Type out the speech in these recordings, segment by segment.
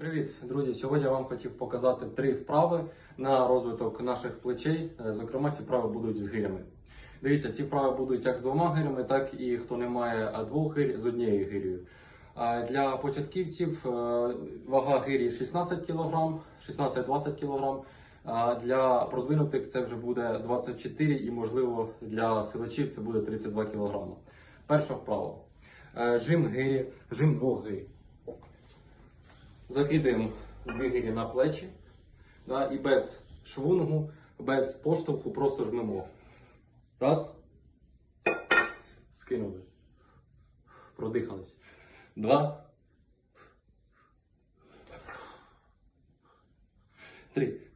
Привіт, друзі! Сьогодні я вам хотів показати три вправи на розвиток наших плечей. Е, Зокрема, ці вправи будуть з гирями. Дивіться, ці вправи будуть як з двома гирями, так і хто не має двох гир з однією гирею. Для початківців е, вага гирі 16 кг, 16-20 кг. Для продвинутих це вже буде 24 і, можливо, для силачів це буде 32 кг. Перша вправа. Е, Жим гирі, жим двох гирі. Закидаємо дві на плечі да, і без швунгу, без поштовху просто жмемо. Раз. Скинули. Продихались. Два. Три.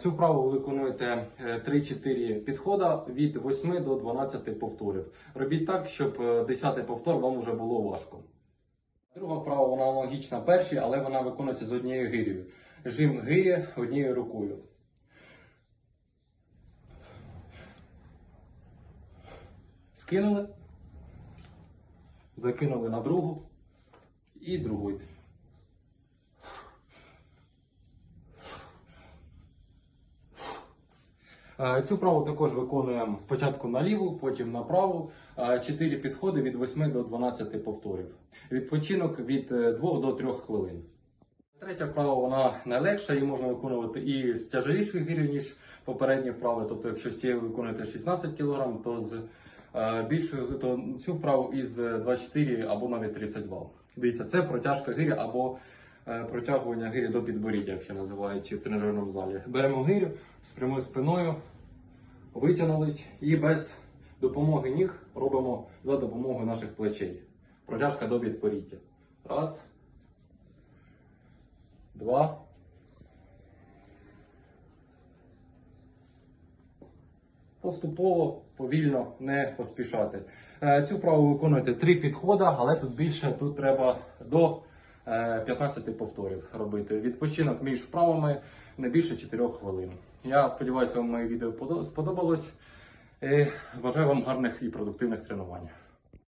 Цю вправу ви виконуєте е, 3-4 підхода від 8 до 12 повторів. Робіть так, щоб 10 повтор вам вже було важко. Друга вправа вона аналогічна першій, але вона виконується з однією гирею. Жим гирі однією рукою. Скинули. Закинули на другу. І другу. Цю вправу також виконуємо спочатку на ліву, потім на праву. Е, Чотири підходи від 8 до 12 повторів. Відпочинок від 2 до 3 хвилин. Третя вправа вона найлегша, її можна виконувати і з тяжелішою гирю, ніж попередні вправи. Тобто, якщо всі ви виконуєте 16 кг, то з е, більшою то цю вправу із 24 або навіть 32. Дивіться, це протяжка гирі або е, протягування гирі до підборіддя, як ще називають в тренажерному залі. Беремо гирю з прямою спиною, витягнулись і без допомоги ніг робимо за допомогою наших плечей. Протяжка до підборіддя. Раз. Два. Поступово, повільно, не поспішати. Е, Цю вправу виконуєте три підходи, але тут більше тут треба до е, 15 повторів робити. Відпочинок між вправами не більше 4 хвилин. Я сподіваюся, вам моє відео сподобалось. і Бажаю вам гарних і продуктивних тренувань.